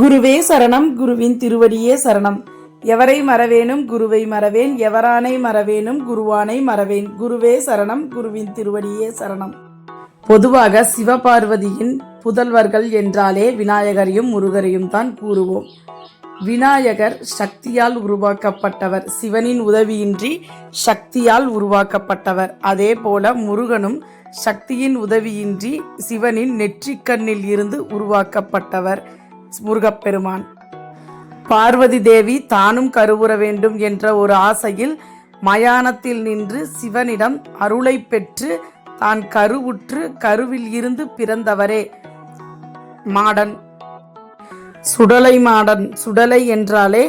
குருவே சரணம் குருவின் திருவடியே சரணம். எவரை மறவேனும் குருவை மறவேன் எவரானை மறவேனும் குருவானை மறவேன். குருவே சரணம் குருவின் திருவடியே சரணம். பொதுவாக சிவபார்வதியின் புதல்வர்கள் என்றாலே விநாயகரையும் முருகரையும் தான் கூறுவோம். விநாயகர் சக்தியால் உருவாக்கப்பட்டவர். சிவனின் உதவியின்றி சக்தியால் உருவாக்கப்பட்டவர். அதே போல முருகனும் சக்தியின் உதவியின்றி சிவனின் நெற்றிக்கண்ணில் இருந்து உருவாக்கப்பட்டவர். முருகப்பெருமான். பார்வதி தேவி தானும் கருவுற வேண்டும் என்ற ஒரு ஆசையில் மயானத்தில் நின்று சிவனிடம் அருளை பெற்று தான் கருவுற்று கருவில் இருந்து பிறந்தவரே. மாடன். சுடலை மாடன் சுடலை என்றாலே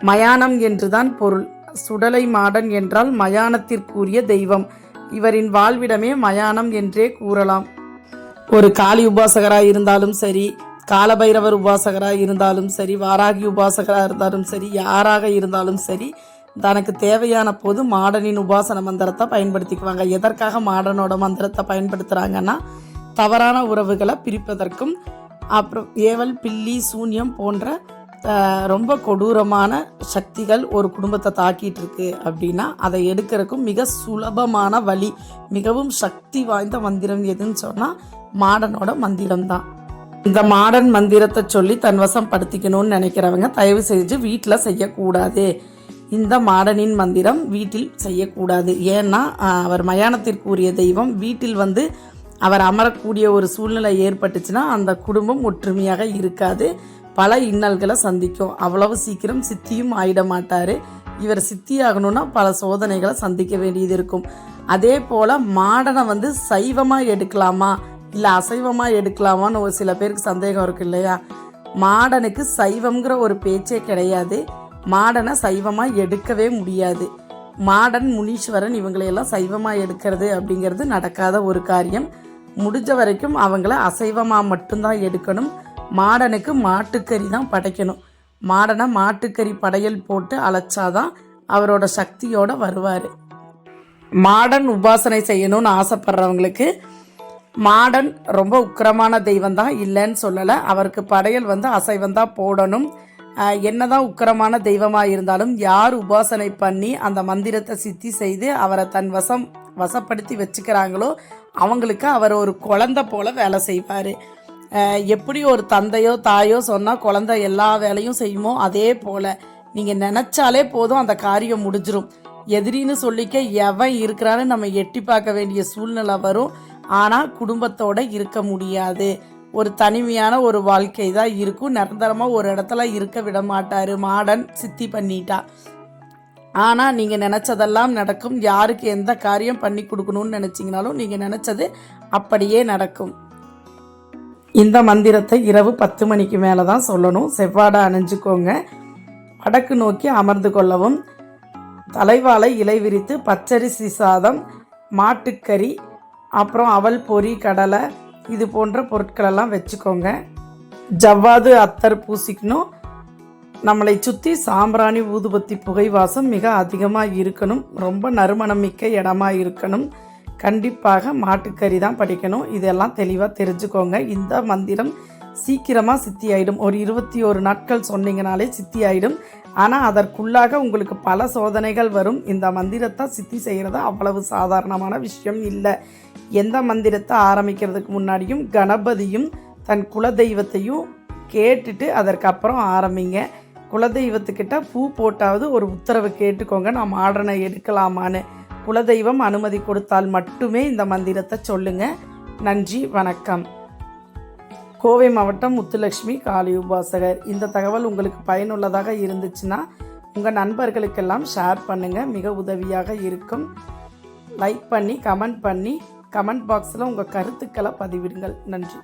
மயானம் என்றுதான் பொருள். சுடலை மாடன் என்றால் மயானத்திற்குரிய தெய்வம். இவரின் வாழ்விடமே மயானம் என்றே கூறலாம். ஒரு காளி உபாசகராக இருந்தாலும் சரி காலபைரவர் உபாசகராக இருந்தாலும் சரி வாராகி உபாசகராக இருந்தாலும் சரி யாராக இருந்தாலும் சரி தனக்கு தேவையான போது மாடனின் உபாசன மந்திரத்தை பயன்படுத்திக்குவாங்க. எதற்காக மாடனோட மந்திரத்தை பயன்படுத்துகிறாங்கன்னா தவறான உறவுகளை பிரிப்பதற்கும் அப்புறம் ஏவல் பில்லி சூன்யம் போன்ற ரொம்ப கொடூரமான சக்திகள் ஒரு குடும்பத்தை தாக்கிட்டு இருக்கு அப்படின்னா அதை எடுக்கிறதுக்கும் மிக சுலபமான வழி மிகவும் சக்தி வாய்ந்த மந்திரம் எதுன்னு சொன்னால் மாடனோட மந்திரம் தான் இந்த மாடர்ன் மந்திரத்தை சொல்லி தன் வசம் படுத்திக்கணும்னு நினைக்கிறவங்க தயவு செஞ்சு வீட்டில் செய்யக்கூடாது. இந்த மாடனின் மந்திரம் வீட்டில் செய்யக்கூடாது. ஏன்னா அவர் மயானத்திற்குரிய தெய்வம் வீட்டில் வந்து அவர் அமரக்கூடிய ஒரு சூழ்நிலை ஏற்பட்டுச்சுன்னா அந்த குடும்பம் ஒற்றுமையாக இருக்காது. பல இன்னல்களை சந்திக்கும். அவ்வளவு சீக்கிரம் சித்தியும் ஆயிட மாட்டார். இவர் சித்தி பல சோதனைகளை சந்திக்க வேண்டியது இருக்கும். அதே போல் மாடனை வந்து சைவமாக எடுக்கலாமா? இல்லை அசைவமாக எடுக்கலாமான்னு ஒரு சில பேருக்கு சந்தேகம் இருக்கு இல்லையா? மாடனுக்கு சைவம்ங்கிற ஒரு பேச்சே கிடையாது. மாடனை சைவமாக எடுக்கவே முடியாது. மாடன் முனீஸ்வரன் இவங்களையெல்லாம் சைவமாக எடுக்கிறது அப்படிங்கிறது நடக்காத ஒரு காரியம். முடிஞ்ச வரைக்கும் அவங்கள அசைவமாக மட்டும்தான் எடுக்கணும். மாடனுக்கு மாட்டுக்கறி தான் படைக்கணும். மாடனை மாட்டுக்கறி படையல் போட்டு அழைச்சாதான் அவரோட சக்தியோட வருவார். மாடன் உபாசனை செய்யணும்னு ஆசைப்படுறவங்களுக்கு மாடன் ரொம்ப உக்கிரமான தெய்வம் தான் இல்லைன்னு சொல்லலை. அவருக்கு படையல் வந்து அசைவம் தான் போடணும் என்னதான் உக்கிரமான தெய்வமாக இருந்தாலும் யார் உபாசனை பண்ணி அந்த மந்திரத்தை சித்தி செய்து அவரை தன் வசம் வசப்படுத்தி வச்சுக்கிறாங்களோ அவங்களுக்கு அவர் ஒரு குழந்தை போல வேலை செய்வார். எப்படி ஒரு தந்தையோ தாயோ சொன்னால் குழந்தை எல்லா வேலையும் செய்யுமோ அதே போல். நீங்கள் நினச்சாலே போதும் அந்த காரியம் முடிஞ்சிரும். எதிரின்னு சொல்லிக்க எவன் இருக்கிறான்னு நம்ம எட்டி பார்க்க வேண்டிய சூழ்நிலை வரும். ஆனால் குடும்பத்தோட இருக்க முடியாது. ஒரு தனிமையான ஒரு வாழ்க்கை தான் இருக்கும். நிரந்தரமாக ஒரு இடத்துல இருக்க விட மாட்டாரு. மாடன் சித்தி பண்ணிட்டா. ஆனால் நீங்கள் நினச்சதெல்லாம் நடக்கும். யாருக்கு எந்த காரியம் பண்ணி கொடுக்கணும்னு நினச்சிங்கனாலும் நீங்கள் நினச்சது அப்படியே நடக்கும். இந்த மந்திரத்தை இரவு பத்து மணிக்கு மேலே தான் சொல்லணும். செவ்வாடை அணிஞ்சுக்கோங்க. வடக்கு நோக்கி அமர்ந்து கொள்ளவும். தலைவாலை இலை விரித்து பச்சரிசி சாதம் மாட்டுக்கறி அப்புறம் அவல் பொறி கடலை இது போன்ற பொருட்களெல்லாம் வச்சுக்கோங்க. ஜவ்வாது அத்தர் பூசிக்கணும். நம்மளை சுற்றி சாம்பிராணி ஊதுபத்தி புகை வாசம் மிக அதிகமாக இருக்கணும். ரொம்ப நறுமணம் மிக்க இடமா இருக்கணும். கண்டிப்பாக மாட்டுக்கறி தான் படிக்கணும். இதெல்லாம் தெளிவாக தெரிஞ்சுக்கோங்க. இந்த மந்திரம் சீக்கிரமாக சித்தி ஆயிடும் ஒரு இருபத்தி ஒரு நாட்கள் சொன்னீங்கனாலே சித்தி ஆயிடும் ஆனால் அதற்குள்ளாக உங்களுக்கு பல சோதனைகள் வரும். இந்த மந்திரத்தை சித்தி செய்கிறது அவ்வளவு சாதாரணமான விஷயம் இல்லை. எந்த மந்திரத்தை ஆரம்பிக்கிறதுக்கு முன்னாடியும் கணபதியும் தன் குலதெய்வத்தையும் கேட்டுட்டு அதற்கப்புறம் ஆரம்பிங்க. குலதெய்வத்துக்கிட்ட பூ போட்டாவது ஒரு உத்தரவு கேட்டுக்கோங்க. நான் மாடனை எடுக்கலாமான்னு. குலதெய்வம் அனுமதி கொடுத்தால் மட்டுமே இந்த மந்திரத்தை சொல்லுங்கள் நன்றி வணக்கம். கோவை மாவட்டம் முத்துலட்சுமி காளி உபாசகர். இந்த தகவல் உங்களுக்கு பயனுள்ளதாக இருந்துச்சுன்னா உங்கள் நண்பர்களுக்கெல்லாம் ஷேர் பண்ணுங்கள் மிக உதவியாக இருக்கும். லைக் பண்ணி கமெண்ட் பண்ணி கமெண்ட் பாக்ஸில் உங்கள் கருத்துக்களை பதிவிடுங்கள். நன்றி.